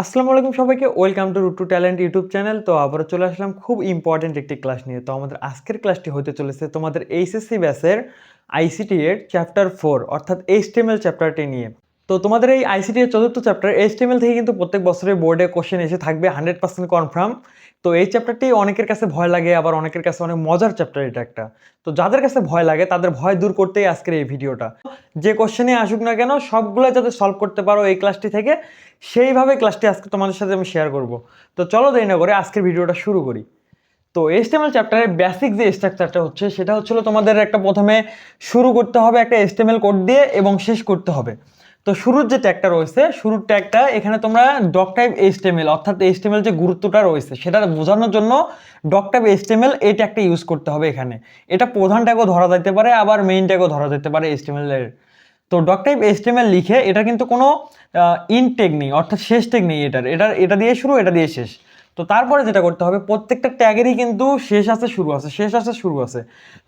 আসসালামু আলাইকুম সবাইকে, welcome to Root to Talent YouTube channel. তো আবারও চলে আসলাম খুব ইম্পর্টেন্ট একটি ক্লাস নিয়ে। তো আমাদের আজকের ক্লাসটি হতে চলেছে তোমাদের এইচএসসি ব্যাসের আইসিটি এর চ্যাপ্টার ফোর, অর্থাৎ এইচটিএমএল চ্যাপ্টারটি নিয়ে। তো তোমাদের এই আইসিটি এর চতুর্থ চ্যাপ্টার এইচটিএমএল থেকে কিন্তু প্রত্যেক বছরের বোর্ডে কোশ্চেন এসে থাকবে হান্ড্রেড পার্সেন্ট কনফার্ম তো এই চ্যাপ্টারটি অনেকের কাছে ভয় লাগে, আবার অনেকের কাছে অনেক মজার চ্যাপ্টার এটা একটা। তো যাদের কাছে ভয় লাগে, তাদের ভয় দূর করতেই আজকের এই ভিডিওটা যে কোশ্চেনে আসুক না কেন, সবগুলো যাতে সলভ করতে পারো এই ক্লাসটি থেকে, সেইভাবে ক্লাসটি আজকে তোমাদের সাথে আমি শেয়ার করব। তো চলো দেরি না করে আজকের ভিডিওটা শুরু করি। তো এস্টেমেল চ্যাপ্টারের বেসিক যে স্ট্রাকচারটা হচ্ছে, সেটা হচ্ছিল তোমাদের একটা প্রথমে শুরু করতে হবে একটা এস্টেমেল কোড দিয়ে এবং শেষ করতে হবে। তো শুরুর যে ট্যাগটা রয়েছে, শুরুর ট্যাগটা এখানে তোমরা ডক টাইপ এইচটিএমএল অর্থাৎ এইচটিএমএল যে গুরুত্বটা রয়েছে, সেটা বোঝানোর জন্য ডক টাইপ এইচটিএমএল এই ট্যাগটা ইউজ করতে হবে এখানে। এটা প্রধান ট্যাগও ধরা যেতে পারে, আবার মেইন ট্যাগও ধরা যেতে পারে এইচটিএমএল এর। তো ডক টাইপ এইচটিএমএল লিখে এটা কিন্তু কোনো ইন ইনটেক নেই, অর্থাৎ শেষ টেক নেই এটার। এটা এটা দিয়ে শুরু, এটা দিয়ে শেষ। তো তারপরে যেটা করতে হবে, প্রত্যেকটা ট্যাগেরই কিন্তু শেষ আছে, শুরু আছে, শেষ আছে, শুরু আছে।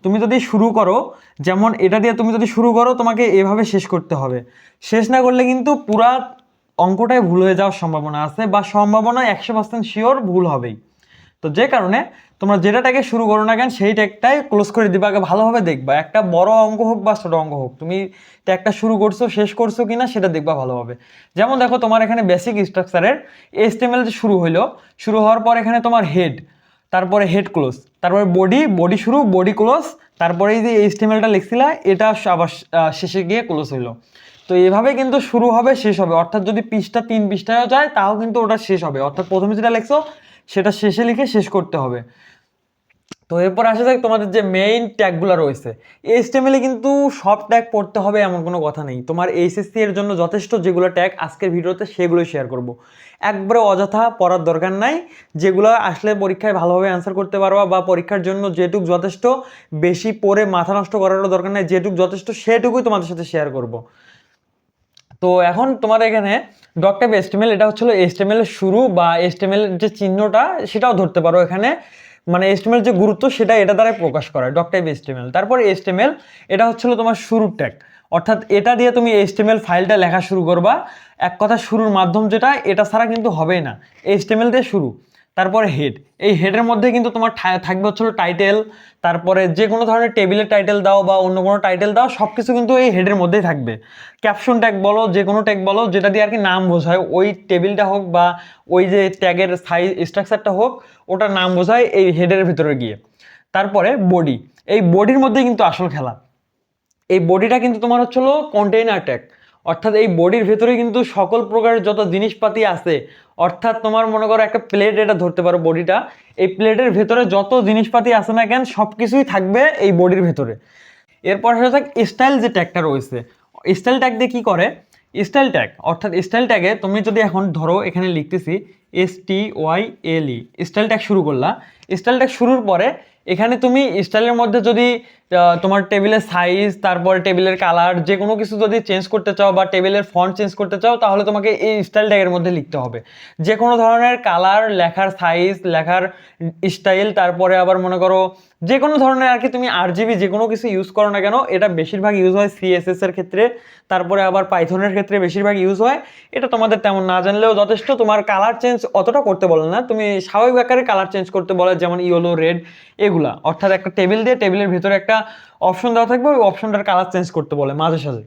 তুমি যদি শুরু করো, যেমন এটা দিয়ে তুমি যদি শুরু করো, তোমাকে এভাবে শেষ করতে হবে। শেষ না করলে কিন্তু পুরা অঙ্কটাই ভুল হয়ে যাওয়ার সম্ভাবনা আছে বা সম্ভাবনা একশো পার্সেন্ট শিওর ভুল হবেই। তো যে কারণে তোমরা যেটা শুরু করো না কেন, সেই ট্যাগটাই ক্লোজ করে দিবা, আগে ভালোভাবে দেখবা। একটা বড় অঙ্ক হোক বা ছোট অঙ্ক হোক, তুমি ট্যাগটা শুরু করছ, শেষ করছ কিনা সেটা দেখবা ভালোভাবে। যেমন দেখো, তোমার এখানে বেসিক স্ট্রাকচারের এস্টেমেল যে শুরু হইল, শুরু হওয়ার পর এখানে তোমার হেড তারপরে হেড ক্লোজ তারপরে বডি বডি শুরু বডি ক্লোজ তারপরে এই যে এইচটিএমএলটা লিখছিলা, এটা আবার শেষে গিয়ে ক্লোজ হইল। তো এভাবে কিন্তু শুরু হবে, শেষ হবে। অর্থাৎ যদি পৃষ্ঠা তিন পৃষ্ঠায় যায়, তাও কিন্তু ওটা শেষ হবে। অর্থাৎ প্রথমে যেটা লিখছো সেটা শেষে লিখে শেষ করতে হবে। তো এরপর আসা যাক তোমাদের যে মেইন ট্যাগগুলো রয়েছে। এইচটিএমএলে কিন্তু সব ট্যাগ পড়তে হবে এমন কোনো কথা নেই। তোমার এইচএসসি এর জন্য যথেষ্ট যেগুলো ট্যাগ আজকের ভিডিওতে সেগুলোই শেয়ার করব। একবারে অযথা পড়ার দরকার নাই। যেগুলো আসলে পরীক্ষায় ভালোভাবে অ্যান্সার করতে পারবা বা পরীক্ষার জন্য যেটুক যথেষ্ট বেশি পড়ে মাথা নষ্ট করারও দরকার নাই, যেটুক যথেষ্ট সেটুকুই তোমাদের সাথে শেয়ার করব। তো এখন তোমার এখানে ডক টাইপ এস্টিমেল এটা হচ্ছিল এস্টিমেল শুরু বা এস্টিমেল যে চিহ্নটা, সেটাও ধরতে পারো এখানে। মানে এস্টিমেল যে গুরুত্ব, সেটা এটা দ্বারাই প্রকাশ করা ডক টাইপ এস্টিমেল তারপর এস্টিমেল এটা হচ্ছিল তোমার শুরুর ট্যাগ অর্থাৎ এটা দিয়ে তুমি এস্টিমেল ফাইলটা লেখা শুরু করবা। এক কথা শুরুর মাধ্যম যেটা, এটা ছাড়া কিন্তু হবেই না। এস্টিমেল দিয়ে শুরু। তারপরে হেড এই হেডের মধ্যে কিন্তু তোমার থাকবে হচ্ছিল টাইটেল তারপরে যে কোনো ধরনের টেবিলের টাইটেল দাও বা অন্য কোনো টাইটেল দাও সব কিছু কিন্তু এই হেডের মধ্যেই থাকবে। ক্যাপশন ট্যাগ বলো, যে কোনো ট্যাগ বলো, যেটা দিয়ে আর কি নাম বোঝায়, ওই টেবিলটা হোক বা ওই যে ট্যাগের সাইজ স্ট্রাকচারটা হোক, ওটার নাম বোঝায় এই হেডের ভিতরে গিয়ে। তারপরে বডি এই বডির মধ্যে কিন্তু আসল খেলা। এই বডিটা কিন্তু তোমার হচ্ছিল কন্টেইনার ট্যাগ অর্থাৎ এই বডির ভেতরে কিন্তু সকল প্রকারের যত জিনিসপাতি আছে অর্থাৎ তোমার মনে করো একটা প্লেট এটা ধরতে পারো বডিটা। এই প্লেটের ভেতরে যত জিনিসপাতি আছে না কেন সব কিছুই থাকবে এই বডির ভেতরে। এরপর আসা যাক স্টাইল যে ট্যাগটা রয়েছে। স্টাইল ট্যাগ দিয়ে কী করে? স্টাইল ট্যাগ অর্থাৎ স্টাইল ট্যাগে তুমি যদি এখন ধরো, এখানে লিখতেছি S T Y L E style tag শুরু করলা। স্টাইল ট্যাগ শুরুর পরে এখানে তুমি স্টাইলের মধ্যে যদি তোমার টেবিলের সাইজ তারপর টেবিলের কালার যে কোনো কিছু যদি চেঞ্জ করতে চাও বা টেবিলের ফন্ট চেঞ্জ করতে চাও, তাহলে তোমাকে এই স্টাইল ট্যাগের মধ্যে লিখতে হবে। যে কোনো ধরনের কালার লেখার সাইজ লেখার স্টাইল তারপরে আবার মনে করো যে কোনো ধরনের আর কি তুমি আর জিবি যে কোনো কিছু ইউজ করো না কেন, এটা বেশিরভাগ ইউজ হয় সিএসএস এর ক্ষেত্রে, তারপরে আবার পাইথনের ক্ষেত্রে বেশিরভাগ ইউজ হয়। এটা তোমাদের তেমন না জানলেও যথেষ্ট, তোমার কালার চেঞ্জ অতটা করতে বলে না, তুমি স্বাভাবিক আকারে কালার চেঞ্জ করতে বলে, যেমন ইয়েলো রেড এগুলা। অর্থাৎ একটা টেবিল দিয়ে টেবিলের ভিতরে একটা অপশন দেওয়া থাকবে, ওই অপশনটার কালার চেঞ্জ করতে বলে মাঝে সাঝে।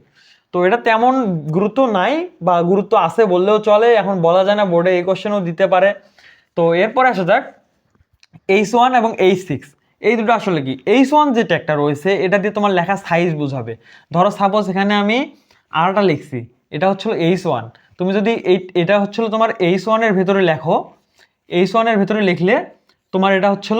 তো এটা তেমন গুরুত্ব নাই বা গুরুত্ব আছে বললেও চলে, এখন বলা যায় না বোর্ডে এই কোশ্চেনও দিতে পারে। তো এরপরে আসা যাক এইচ ওয়ান এবং এইচ সিক্স এই দুটো আসলে কি? এইচ ওয়ান যে ট্যাগটা রয়েছে, এটা দিয়ে তোমার লেখা সাইজ বোঝাবে। ধরো সাপোজ এখানে আমি আরটা লিখছি, এটা হচ্ছিল এইচ ওয়ান তুমি যদি এই, এটা হচ্ছিল তোমার এইচ ওয়ানের ভেতরে লেখো এইচ ওয়ানের ভেতরে লিখলে তোমার এটা হচ্ছিল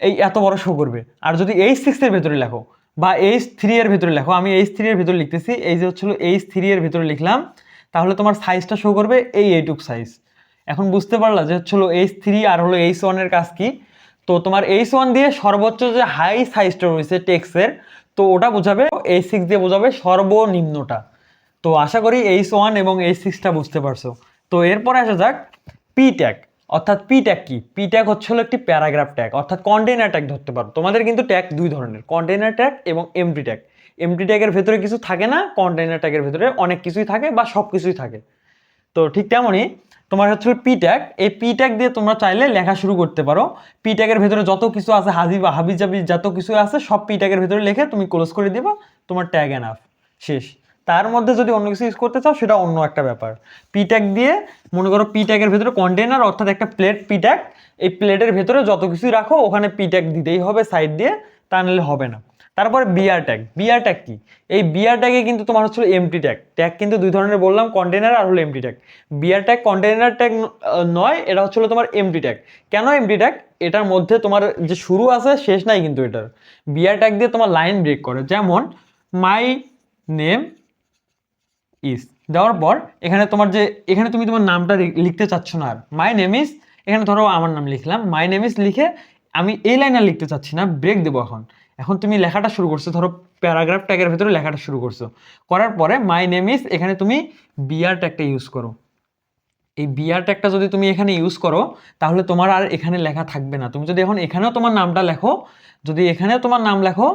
এই এত বড় শো করবে। আর যদি এইচ সিক্সের ভেতরে লেখো, বা এইচ থ্রি এর ভেতরে লেখো, আমি এইচ থ্রি এর ভেতরে লিখতেছি, এই যে হচ্ছিল এইচ থ্রি এর ভেতরে লিখলাম, তাহলে তোমার সাইজটা শো করবে এই এইটুক সাইজ এখন বুঝতে পারলা যে হচ্ছিল এইচ থ্রি আর হলো এইচ ওয়ানের কাজ কি? তো তোমার এইচ ওয়ান দিয়ে সর্বোচ্চ যে হাই সাইজটা রয়েছে টেক্সের তো ওটা বোঝাবে এইচ সিক্স দিয়ে বোঝাবে সর্বনিম্নটা। তো আশা করি এইচ ওয়ান এবং এইচ সিক্সটা বুঝতে পারছ। তো এরপরে আসা যাক পি ট্যাগ অর্থাৎ পি ট্যাগ কি? পি ট্যাগ হচ্ছে হলো একটি প্যারাগ্রাফ ট্যাগ অর্থাৎ কন্টেনার ট্যাগ ধরতে পারো। তোমাদের কিন্তু ট্যাগ দুই ধরনের কন্টেইনার ট্যাগ এবং এমটি ট্যাগ এমটি ট্যাগের ভেতরে কিছু থাকে না কন্টেইনার ট্যাগের ভেতরে অনেক কিছুই থাকে বা সব কিছুই থাকে। তো ঠিক তেমনই তোমার হচ্ছে পি ট্যাগ এই পি ট্যাগ দিয়ে তোমরা চাইলে লেখা শুরু করতে পারো। পি ট্যাগের ভেতরে যত কিছু আছে হাজি বা হাবি জাবি যত কিছু আছে, সব পি ট্যাগের ভেতরে লেখে তুমি ক্লোজ করে দিবা, তোমার ট্যাগ এনাফ শেষ। তার মধ্যে যদি অন্য কিছু ইউজ করতে চাও, সেটা অন্য একটা ব্যাপার। পি ট্যাগ দিয়ে, মনে করো পি ট্যাগের ভেতরে কন্টেনার অর্থাৎ একটা প্লেট পি ট্যাগ এই প্লেটের ভেতরে যত কিছুই রাখো, ওখানে পি ট্যাগ দিতেই হবে সাইড দিয়ে, তা নাহলে হবে না। তারপরে বিআর ট্যাগ বিআর ট্যাগ কি? এই বিআর ট্যাগে কিন্তু তোমার হচ্ছিল এমটি ট্যাগ ট্যাগ কিন্তু দুই ধরনের বললাম কন্টেনার আর হলো empty tag BR tag container tag নয়, এটা হচ্ছিল তোমার এমটি ট্যাগ কেন এমটি ট্যাগ এটার মধ্যে তোমার যে শুরু আছে, শেষ নাই কিন্তু এটার। বিআর ট্যাগ দিয়ে তোমার লাইন ব্রেক করে। যেমন মাই নেম ইস দেওয়ার পর এখানে তোমার যে, এখানে তুমি তোমার নামটা লিখতে চাচ্ছ না আর। মাই নেম ইস এখানে ধরো আমার নাম লিখলাম। মাই নেম ইস লিখে আমি এই লাইন আর লিখতে চাচ্ছি না ব্রেক দেবো এখন। এখন তুমি লেখাটা শুরু করছ, ধরো প্যারাগ্রাফ ট্যাগের ভেতরে লেখাটা শুরু করছ। করার পরে মাই নেম ইস এখানে তুমি বিআর ট্যাগটা ইউজ করো। এই বিআর ট্যাগটা যদি তুমি এখানে ইউজ করো, তাহলে তোমার আর এখানে লেখা থাকবে না। তুমি যদি এখন এখানেও তোমার নামটা লেখো, যদি এখানেও তোমার নাম লেখো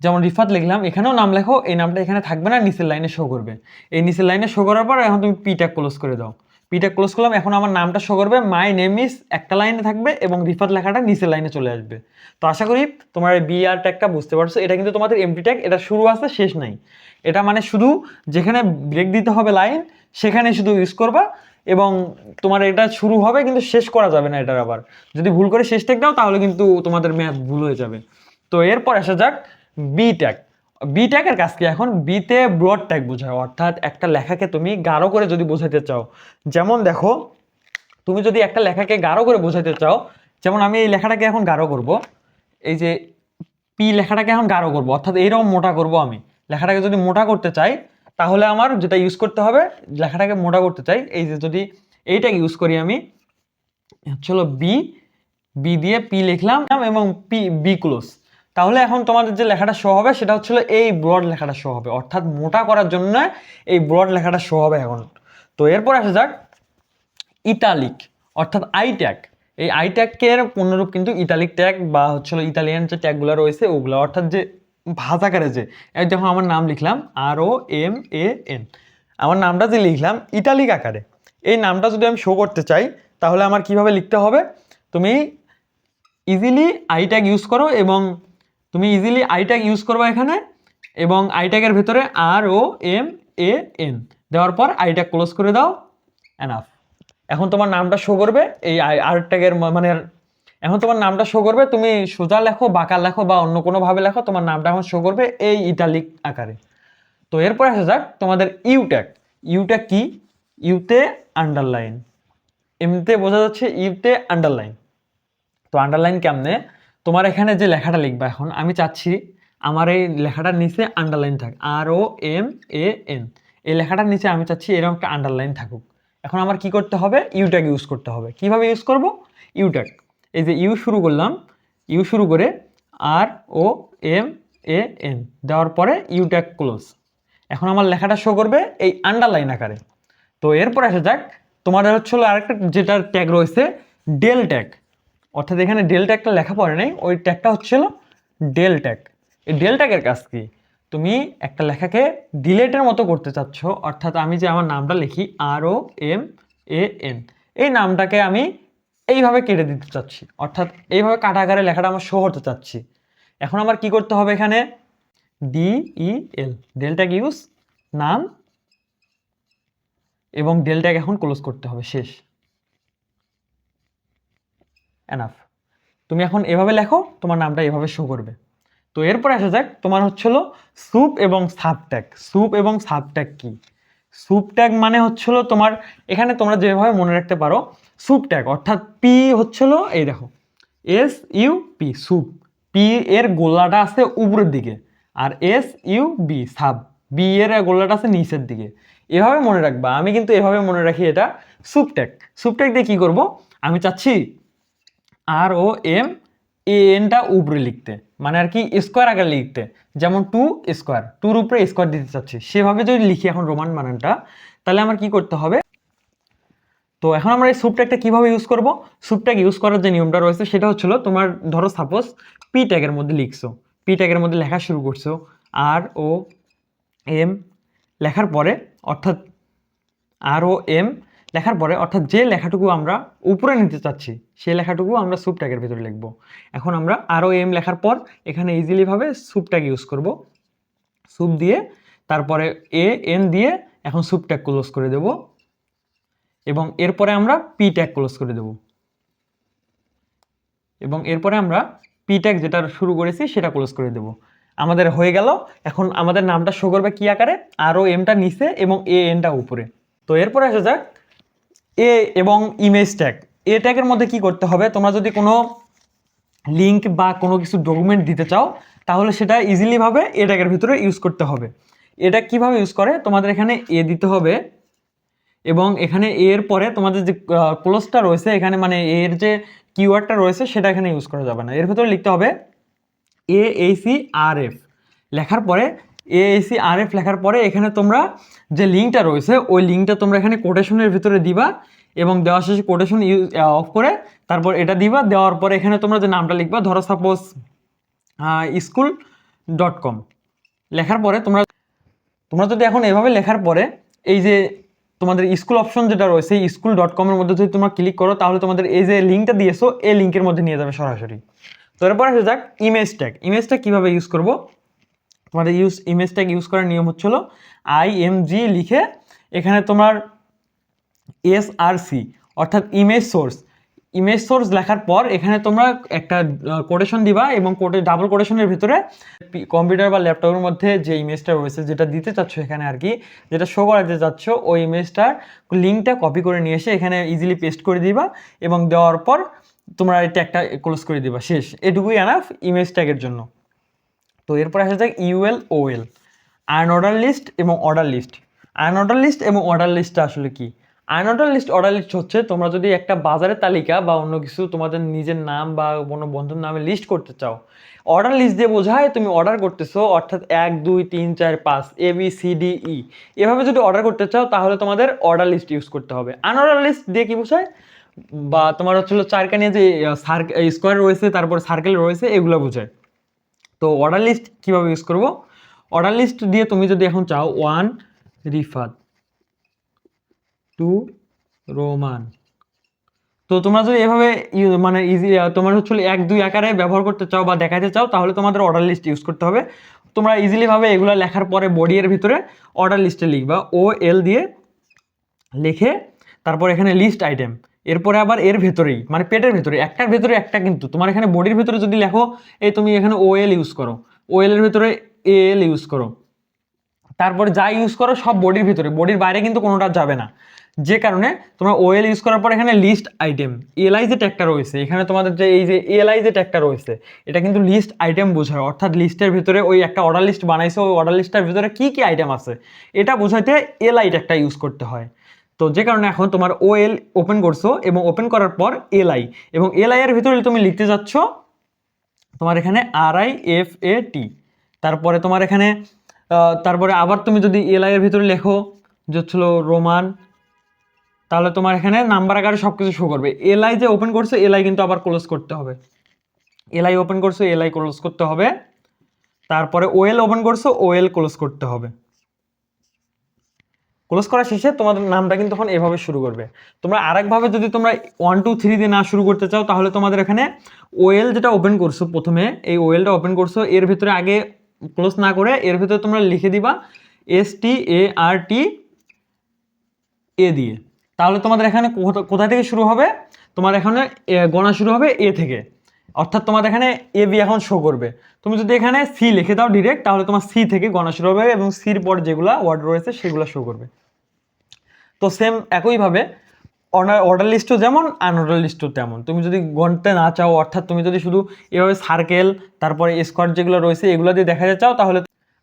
যেমন রিফাত লিখলাম, এখানেও নাম লেখো, এই নামটা এখানে থাকবে না, নিচের লাইনে শো করবে। এই নিচের লাইনে শো করার পর এখন তুমি পিটা ক্লোজ করে দাও। পিটা ক্লোজ করলাম, এখন আমার নামটা শো করবে মাই নেম ইস একটা লাইনে থাকবে এবং রিফাত লেখাটা নিচের লাইনে চলে আসবে। তো আশা করি তোমার বি আর ট্যাগটা বুঝতে পারছ, এটা কিন্তু তোমাদের এমটি ট্যাগ এটা শুরু আছে, শেষ নাই। এটা মানে শুধু যেখানে ব্রেক দিতে হবে লাইন সেখানে শুধু ইউজ করবা এবং তোমার এটা শুরু হবে কিন্তু শেষ করা যাবে না এটার আবার। যদি ভুল করে শেষ ট্যাগ দাও, তাহলে কিন্তু তোমাদের ম্যাথ ভুল হয়ে যাবে। তো এরপর আসা যাক বি ট্যাগ বি ট্যাগের কাজ কি? এখন বিতে ব্রড ট্যাগ বোঝায় অর্থাৎ একটা লেখাকে তুমি গাঢ় করে যদি বোঝাতে চাও, যেমন দেখো, তুমি যদি একটা লেখাকে গাঢ় করে বোঝাতে চাও, যেমন আমি এই লেখাটাকে এখন গাঢ় করব, এই যে পি লেখাটাকে এখন গাঢ় করব, অর্থাৎ এইরকম মোটা করব আমি। লেখাটাকে যদি মোটা করতে চাই, তাহলে আমার যেটা ইউজ করতে হবে, লেখাটাকে মোটা করতে চাই, এই যে যদি এইটাকে ইউজ করি আমি হচ্ছে হলো বি বি দিয়ে পি লিখলাম এবং পি বি ক্লোজ তাহলে এখন তোমাদের যে লেখাটা শো হবে সেটা হচ্ছিল এই ব্রড লেখাটা শো হবে, অর্থাৎ মোটা করার জন্য এই ব্রড লেখাটা শো হবে এখন। তো এরপর আসা যাক ইটালিক অর্থাৎ আই ট্যাগ এই আই ট্যাগের পূর্ণরূপ কিন্তু ইতালিক ট্যাগ বা হচ্ছিল ইতালিয়ান যে ট্যাগগুলো রয়েছে ওগুলো, অর্থাৎ যে ভাষাকারে যে যখন আমার নাম লিখলাম আর ও এম এ এন আমার নামটা যে লিখলাম ইটালিক আকারে। এই নামটা যদি আমি শো করতে চাই, তাহলে আমার কীভাবে লিখতে হবে? তুমি ইজিলি আই ট্যাগ ইউজ করো এবং তুমি ইজিলি আই ট্যাগ ইউজ করবে এখানে এবং আই ট্যাগের ভেতরে আর ও এম এ এন দেওয়ার পর আই ট্যাগ ক্লোজ করে দাও এনাফ এখন তোমার নামটা শো করবে, এই আর ট্যাগের মানে এখন তোমার নামটা শো করবে, তুমি সোজা লেখো, বাঁকা লেখো বা অন্য কোনোভাবে লেখো, তোমার নামটা এখন শো করবে এই ইটালিক আকারে। তো এরপর আসা যাক তোমাদের ইউ ট্যাগ ইউ ট্যাগ কি? ইউতে আন্ডারলাইন এমনিতে বোঝা যাচ্ছে ইউতে আন্ডারলাইন তো আন্ডারলাইন কেমনে? তোমার এখানে যে লেখাটা লিখবা এখন, আমি চাচ্ছি আমার এই লেখাটার নিচে আন্ডারলাইন থাক আর ও এম এ এন এই লেখাটার নিচে আমি চাচ্ছি এরকম একটা আন্ডারলাইন থাকুক। এখন আমার কি করতে হবে? ইউট্যাগ ইউজ করতে হবে। কীভাবে ইউজ করব? ইউট্যাগ এই যে ইউ শুরু করলাম ইউ শুরু করে আর ও এম এ এন দেওয়ার পরে ইউট্যাগ ক্লোজ এখন আমার লেখাটা শো করবে এই আন্ডারলাইন আকারে। তো এরপর আসা যাক, তোমাদের হচ্ছে আরেকটা যেটার ট্যাগ রয়েছে ডেল ট্যাগ অর্থাৎ এখানে ডেল ট্যাগটা লেখা পড়ে নাই, ওই ট্যাগটা হচ্ছিল ডেল ট্যাগ এই ডেল ট্যাগের কাজ কি? তুমি একটা লেখাকে ডিলেটের মতো করতে চাচ্ছ, অর্থাৎ আমি যে আমার নামটা লিখি আর ও এম এ এন এই নামটাকে আমি এইভাবে কেটে দিতে চাচ্ছি, অর্থাৎ এইভাবে কাটা আকারে লেখাটা আমার শো হতে চাচ্ছি। এখন আমার কি করতে হবে এখানে? D E L del tag use নাম, এবং ডেল ট্যাগ এখন ক্লোজ করতে হবে, শেষ। এনাফ তুমি এখন এভাবে লেখো, তোমার নামটা এভাবে শো করবে। তো এরপর আসা যাক, তোমার হচ্ছিল স্যুপ এবং সাবট্যাগ স্যুপ এবং সাবট্যাগ কি? স্যুপ ট্যাগ মানে হচ্ছিল তোমার, এখানে তোমরা যেভাবে মনে রাখতে পারো স্যুপ ট্যাগ অর্থাৎ পি হচ্ছিল এই দেখো S U P sup P এর গোল্লাটা আছে উপরের দিকে, আর S U B sub. B এর গোল্লাটা আছে নিচের দিকে। এভাবে মনে রাখবা, আমি কিন্তু এভাবে মনে রাখি এটা স্যুপ ট্যাগ স্যুপ ট্যাগ দিয়ে কী করব? আমি চাচ্ছি আর ও এম এ এনটা উপরে লিখতে। মানে আর কি স্কোয়ার আগে লিখতে। যেমন টু স্কোয়ার টুর উপরে স্কোয়ার দিতে চাচ্ছি। সেভাবে যদি লিখি এখন রোমান বানানটা তাহলে আমার কি করতে হবে? তো এখন আমরা এই সুপট্যাগটা কীভাবে ইউজ করব? সুপট্যাগ ইউজ করার যে নিয়মটা রয়েছে, সেটা হচ্ছিল তোমার ধরো সাপোজ পি ট্যাগের মধ্যে লিখছো। পি ট্যাগের মধ্যে লেখা শুরু করছ। আর ও এম লেখার পরে, অর্থাৎ আর ও এম লেখার পরে অর্থাৎ যে লেখাটুকু আমরা উপরে নিতে চাচ্ছি সেই লেখাটুকু আমরা সুপ ট্যাগের ভিতরে লিখব। এখন আমরা আরও এম লেখার পর এখানে ইজিলিভাবে সুপ ট্যাগ ইউজ করব। সুপ দিয়ে তারপরে এ এন দিয়ে এখন সুপ ট্যাগ ক্লোজ করে দেব এবং এরপরে আমরা পি ট্যাগ ক্লোজ করে দেব। এবং এরপরে আমরা পি ট্যাগ যেটা শুরু করেছি সেটা ক্লোজ করে দেব। আমাদের হয়ে গেল। এখন আমাদের নামটা শো করবে কি আকারে? আরও এমটা নিচে এবং এ এনটা উপরে। তো এরপরে আসা যাক এ এবং ইমেজ ট্যাগ এ ট্যাগের মধ্যে কি করতে হবে? তোমরা যদি কোনো লিঙ্ক বা কোনো কিছু ডকুমেন্ট দিতে চাও, তাহলে সেটা ইজিলিভাবে এ ট্যাগের ভিতরে ইউজ করতে হবে। এটা কীভাবে ইউজ করে? তোমাদের এখানে এ দিতে হবে এবং এখানে এর পরে তোমাদের যে ক্লোজটা রয়েছে, এখানে মানে এর যে কিওয়ার্ডটা রয়েছে, সেটা এখানে ইউজ করা যাবে না। এর ভিতরে লিখতে হবে এ এইসি আর এফ লেখার পরে এ এইসি আর এফ লেখার পরে এখানে তোমরা যে লিঙ্কটা রয়েছে, ওই লিঙ্কটা তোমরা এখানে কোটেশনের ভিতরে দিবা এবং দেওয়া শেষে কোটেশন ইউজ অফ করে তারপর এটা দিবা, দেওয়ার পরে এখানে তোমরা যে নামটা লিখবা, ধরো সাপোজ স্কুল ডট কম লেখার পরে তোমরা তোমরা যদি এখন এভাবে লেখার পরে এই যে তোমাদের স্কুল অপশন যেটা রয়েছে স্কুল ডট কমের মধ্যে যদি তোমরা ক্লিক করো, তাহলে তোমাদের এই যে লিঙ্কটা দিয়েছ, এই লিঙ্কের মধ্যে নিয়ে যাবে সরাসরি। তো এরপর আসে যাক ইমেজ ট্যাগ ইমেজ ট্যাগ কীভাবে ইউজ করব? তোমাদের ইউজ ইমেজ ট্যাগ ইউজ করার নিয়ম হচ্ছিল আই এম জি লিখে এখানে তোমার এস আর সি অর্থাৎ ইমেজ সোর্স ইমেজ সোর্স লেখার পর এখানে তোমরা একটা কোটেশন দিবা এবং কোটে ডাবল কোটেশনের ভিতরে কম্পিউটার বা ল্যাপটপের মধ্যে যে ইমেজটা রয়েছে, যেটা দিতে চাচ্ছ এখানে আর কি, যেটা শো করাতে চাচ্ছ, ওই ইমেজটার লিঙ্কটা কপি করে নিয়ে এসে এখানে ইজিলি পেস্ট করে দিবা এবং দেওয়ার পর তোমরা এই ট্যাগটা ক্লোজ করে দিবা। শেষ। এটুকুই এনাফ ইমেজ ট্যাগের জন্য। তো এরপর আসা যাক UL OL unordered list এবং order list unordered list এবং অর্ডার লিস্টটা আসলে কি? Unordered list order list হচ্ছে তোমরা যদি একটা বাজারের তালিকা বা অন্য কিছু তোমাদের নিজের নাম বা কোনো বন্ধুর নামে লিস্ট করতে চাও অর্ডার লিস্ট দিয়ে বোঝায় তুমি অর্ডার করতেছো অর্থাৎ এক, দুই, তিন, চার, পাঁচ A B C D E এভাবে যদি অর্ডার করতে চাও তাহলে তোমাদের অর্ডার লিস্ট ইউজ করতে হবে। আনঅর্ডার লিস্ট দিয়ে কি বোঝায়? বা তোমার হচ্ছিল চারকানিয়া যে সার্ক স্কোয়ার রয়েছে, তারপর সার্কেল রয়েছে, এগুলো বোঝায়। তো অর্ডার লিস্ট কীভাবে ইউজ করব? অর্ডার লিস্ট দিয়ে তুমি যদি এখন চাও ওয়ান রিফাত টু রোমান তো তোমরা যদি এভাবে মানে ইজি তোমার হচ্ছে এক, দুই আকারে ব্যবহার করতে চাও বা দেখাতে চাও, তাহলে তোমাদের অর্ডার লিস্ট ইউজ করতে হবে। তোমরা ইজিলিভাবে এগুলো লেখার পরে বডি এর ভিতরে অর্ডার লিস্টে লিখবা ও এল দিয়ে লিখে তারপর এখানে লিস্ট আইটেম এরপরে আবার এর ভেতরেই মানে পেটের ভেতরে একটার ভেতরে একটা কিন্তু। তোমার এখানে বডির ভেতরে যদি লেখো, এই তুমি এখানে ও এল ইউজ করো। ও এল এর ভেতরে এ এল ইউজ করো। তারপরে যা ইউজ করো, সব বডির ভিতরে। বডির বাইরে কিন্তু কোনোটা যাবে না। যে কারণে তোমরা ওএল ইউজ করার পর এখানে লিস্ট আইটেম এলআই যে ট্যাগটা রয়েছে। এখানে তোমাদের যে এই যে এলআই যে ট্যাগটা রয়েছে, এটা কিন্তু লিস্ট আইটেম বোঝায়। অর্থাৎ লিস্টের ভিতরে ওই একটা অর্ডার লিস্ট বানাইছে, ওই অর্ডার লিস্টের ভিতরে কী কী আইটেম আছে, এটা বোঝাইতে এলআই ট্যাগটা ইউজ করতে হয়। তো যে কারণে এখন তোমার ওএল ওপেন করছ এবং ওপেন করার পর এলআই এবং এলআই এর ভিতরে তুমি লিখতে যাচ্ছ তোমার এখানে আর আই এফ এ টি তারপরে তোমার এখানে তারপরে আবার তুমি যদি এলআই এর ভিতরে লেখো যে হচ্ছিল রোমান, তাহলে তোমার এখানে নাম্বার আকারে সব কিছু শো করবে এলআই যে ওপেন করছ এলআই কিন্তু আবার ক্লোজ করতে হবে। এলআই ওপেন করছ এলআই ক্লোজ করতে হবে। তারপরে ওএল ওপেন করছ ওএল ক্লোজ করতে হবে। ক্লোজ করা শেষে তোমাদের নামটা কিন্তু তখন এভাবে শুরু করবে। তোমরা আরেকভাবে যদি তোমরা ওয়ান টু থ্রি দিয়ে না শুরু করতে চাও, তাহলে তোমাদের এখানে ওয়েল যেটা ওপেন করছ প্রথমে, এই ওয়েলটা ওপেন করছ, এর ভিতরে আগে ক্লোজ না করে এর ভিতরে তোমরা লিখে দিবা এস টি এ আর টি এ দিয়ে। তাহলে তোমাদের এখানে কোথা- থেকে শুরু হবে? তোমার এখানে গণা শুরু হবে এ থেকে। অর্থাৎ তোমার এখানে এ বি এখন শো করবে। তুমি যদি এখানে সি লিখে দাও ডিরেক্ট তাহলে তোমার সি থেকে গণা শুরু হবে এবং সির পর যেগুলো ওয়ার্ড রয়েছে, সেগুলো শো করবে। তো সেম একইভাবে অর্ডার অর্ডার লিস্টও যেমন আনঅর্ডার লিস্টও তেমন। তুমি যদি গণতে না চাও, অর্থাৎ তুমি যদি শুধু এভাবে সার্কেল তারপরে স্কোয়ার যেগুলো রয়েছে, এগুলো দিয়ে দেখাতে চাও, তাহলে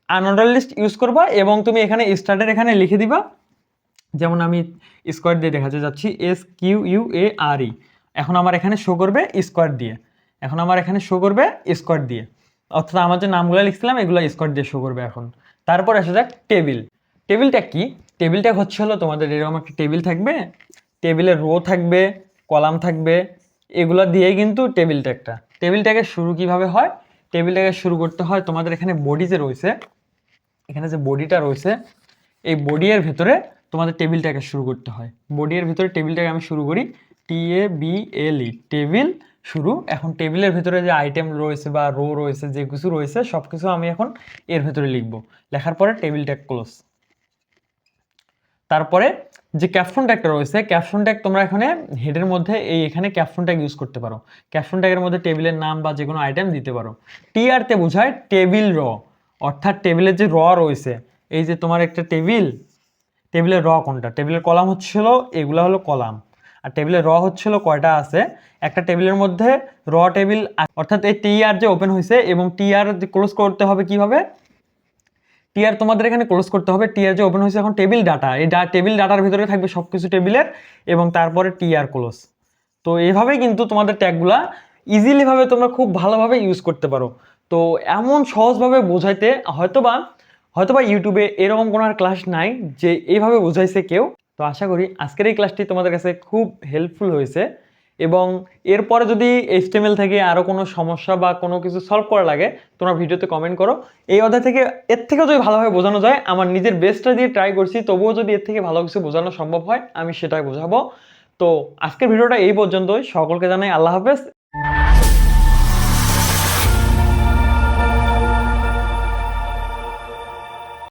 আনঅর্ডার লিস্ট ইউজ করবা এবং তুমি এখানে স্টার্টের এখানে লিখে দিবা। যেমন আমি স্কোয়ার দিয়ে দেখাতে যাচ্ছি S Q U A R E এখন আমার এখানে শো করবে স্কোয়ার দিয়ে। এখন আমার এখানে শো করবে স্কোয়ার দিয়ে। অর্থাৎ আমার যে নামগুলো লিখছিলাম, এগুলো স্কোয়ার দিয়ে শো করবে এখন। তারপর আসা যাক টেবিল টেবিলটা কি? টেবিলটা হচ্ছে হলো তোমাদের এরকম একটা টেবিল থাকবে টেবিলের রো থাকবে, কলাম থাকবে, এগুলো দিয়েই কিন্তু টেবিলটা একটা। টেবিলটাকে শুরু কীভাবে হয়? টেবিলটাকে শুরু করতে হয় তোমাদের এখানে বডি যে রয়েছে, এখানে যে বডিটা রয়েছে, এই বডি এর ভেতরে তোমাদের টেবিলটাকে শুরু করতে হয়। বডি এর ভিতরে টেবিলটাকে আমি শুরু করি, টি A B L E. Table শুরু, এখন টেবিলের ভেতরে যে আইটেম রয়েছে বা রো রয়েছে, যে কিছু রয়েছে সব কিছু আমি এখন এর ভেতরে লিখব। লেখার পরে টেবিলটা ক্লোজ। তারপরে যে ক্যাপশন ট্যাগটা রয়েছে ক্যাপশন ট্যাগ তোমরা এখানে হেডের মধ্যে এই এখানে ক্যাপশন ট্যাগ ইউজ করতে পারো। ক্যাপশন ট্যাগের মধ্যে টেবিলের নাম বা যে কোনো আইটেম দিতে পারো। টিআরতে বোঝায় টেবিল র অর্থাৎ টেবিলের যে র রয়েছে, এই যে তোমার একটা টেবিল টেবিলের র কোনটা? টেবিলের কলাম হচ্ছিল, এগুলা হলো কলাম। আর টেবিলের র হচ্ছিল কয়টা আছে? একটা টেবিলের মধ্যে র টেবিল অর্থাৎ এই টিআর যে ওপেন হয়েছে এবং টিআর ক্লোজ করতে হবে কীভাবে? টিআর তোমাদের এখানে ক্লোজ করতে হবে। টিআর যে ওপেন হয়েছে এখন টেবিল ডাটা এই টেবিল ডাটার ভিতরে থাকবে সব কিছু টেবিলের এবং তারপরে টিআর ক্লোজ তো এইভাবেই কিন্তু তোমাদের ট্যাগগুলা ইজিলিভাবে তোমরা খুব ভালোভাবে ইউজ করতে পারো। তো এমন সহজভাবে বোঝাইতে হয়তোবা হয়তোবা ইউটিউবে এরকম কোনো আর ক্লাস নাই যে এইভাবে বোঝাইছে কেউ। তো আশা করি আজকের এই ক্লাসটি তোমাদের কাছে খুব হেল্পফুল হয়েছে। এবং এরপরে যদি এইচটিএমএল থেকে আরও কোনো সমস্যা বা কোনো কিছু সলভ করা লাগে, তোমরা ভিডিওতে কমেন্ট করো। এই অধ্যায় থেকে এর থেকেও যদি ভালোভাবে বোঝানো যায়, আমার নিজের বেস্টটা দিয়ে ট্রাই করছি, তবুও যদি এর থেকে ভালো কিছু বোঝানো সম্ভব হয়, আমি সেটাই বোঝাবো। তো আজকের ভিডিওটা এই পর্যন্তই। সকলকে জানাই আল্লাহ হাফেজ।